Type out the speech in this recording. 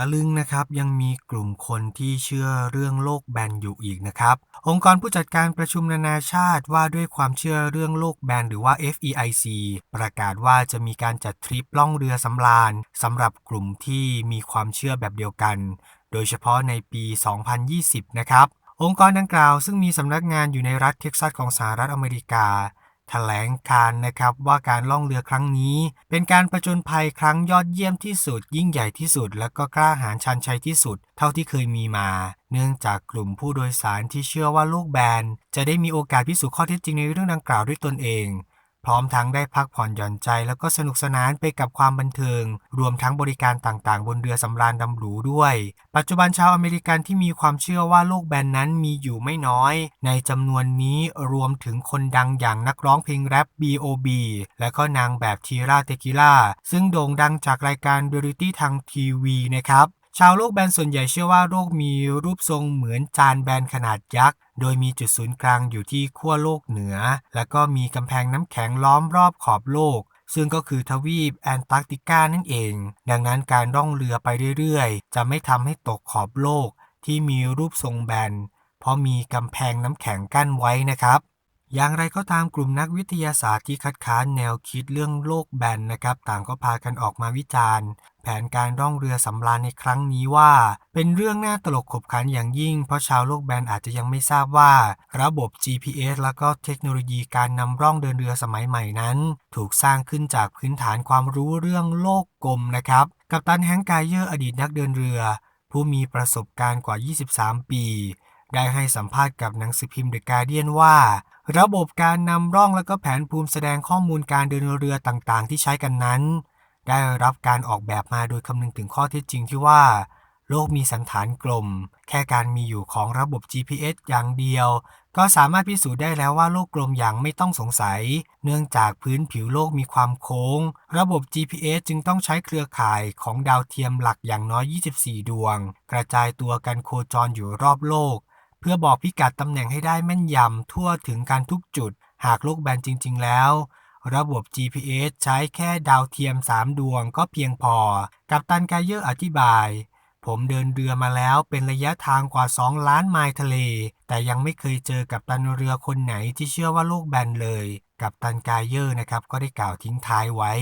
ตะลึงนะครับยังมีกลุ่มคนที่เชื่อเรื่องโลกแบนอยู่อีกนะครับ องค์กรผู้จัดการประชุมนานาชาติว่าด้วยความเชื่อเรื่องโลกแบนหรือว่า FEIC ประกาศว่าจะมีการจัดทริปล่องเรือสำราญสำหรับกลุ่มที่มีความเชื่อแบบเดียวกัน โดยเฉพาะในปี 2020 นะครับองค์กรดังกล่าวซึ่งมีสำนักงานอยู่ในรัฐเท็กซัสของสหรัฐอเมริกา แถลงการนะครับว่าการล่องเรือครั้งนี้ เป็นการประจนภัยครั้งยอดเยี่ยมที่สุด ยิ่งใหญ่ที่สุด และก็กล้าหาญชันชัยที่สุด เท่าที่เคยมีมา เนื่องจากกลุ่มผู้โดยสารที่เชื่อว่าลูกแบนจะได้มีโอกาสพิสูจน์ข้อเท็จจริงในเรื่องดังกล่าวด้วยตนเอง พร้อมทั้งได้พักผ่อนหย่อนใจแล้วก็สนุกสนานไปกับความบันเทิง รวมทั้งบริการต่างๆ บนเรือสำราญดำหรูด้วย ปัจจุบันชาวอเมริกันที่มีความเชื่อว่าโลกแบนนั้นมีอยู่ไม่น้อย ในจำนวนนี้รวมถึงคนดังอย่างนักร้องเพลงแรป B.O.B และก็นางแบบทีราเตกิล่าซึ่งโด่งดังจากรายการเรียลิตี้ทางทีวีนะครับ ชาวโลกแบนส่วนใหญ่เชื่อว่าโลกมีรูปทรงเหมือนจานแบนขนาดยักษ์ โดยมีจุดศูนย์กลางอยู่ที่ขั้วโลกเหนือ และก็มีกำแพงน้ำแข็งล้อมรอบขอบโลก ซึ่งก็คือทวีปแอนตาร์กติกานั่นเอง ดังนั้นการร่องเรือไปเรื่อยๆ จะไม่ทำให้ตกขอบโลกที่มีรูปทรงแบน เพราะมีกำแพงน้ำแข็งกั้นไว้นะครับ อย่างไรก็ตามกลุ่มนักวิทยาศาสตร์ที่คัดค้านแนวคิดเรื่องโลกแบนนะครับ ต่างก็พากันออกมาวิจารณ์ แผนการร่องเรือสำราญในครั้งนี้ว่า เป็นเรื่องน่าตลกขบขันอย่างยิ่ง เพราะชาวโลกแบนอาจจะยังไม่ทราบว่า ระบบ GPS แล้วก็เทคโนโลยีการนำร่องเดินเรือสมัยใหม่นั้น ถูกสร้างขึ้นจากพื้นฐานความรู้เรื่องโลกกลมนะครับ กับตันแฮงก์ไกเยอร์อดีตนักเดินเรือ ผู้มีประสบการณ์กว่า 23 ปี ได้ให้สัมภาษณ์กับหนังสือพิมพ์เดอะการเดียนว่า ระบบการนำร่องและก็แผนภูมิแสดงข้อมูลการเดินเรือต่างๆ ที่ใช้กันนั้น ได้รับการออกแบบมาโดยคำนึงถึงข้อเท็จจริงที่ว่า โลกมีสันฐานกลม แค่การมีอยู่ของระบบ GPS อย่างเดียว ก็สามารถพิสูจน์ได้แล้วว่าโลกกลมอย่างไม่ต้องสงสัย เนื่องจากพื้นผิวโลกมีความโค้ง ระบบ GPS จึงต้องใช้เครือข่ายของดาวเทียมหลักอย่างน้อย 24 ดวง กระจายตัวกันโคจรอยู่รอบโลก เพื่อบอกพิกัดตำแหน่งให้ได้แม่นยำทั่วถึงการทุกจุด หากโลกแบนจริง ๆ แล้ว ระบบ GPS ใช้แค่ดาวเทียม 3 ดวงก็เพียงพอ กับตันกายเยอร์อธิบาย ผมเดินเรือมาแล้วเป็นระยะทางกว่า 2 ล้านไมล์ทะเล แต่ยังไม่เคยเจอกับตันเรือคนไหนที่เชื่อว่าโลกแบนเลย กับตันกายเยอร์นะครับก็ได้กล่าวทิ้งท้ายไว้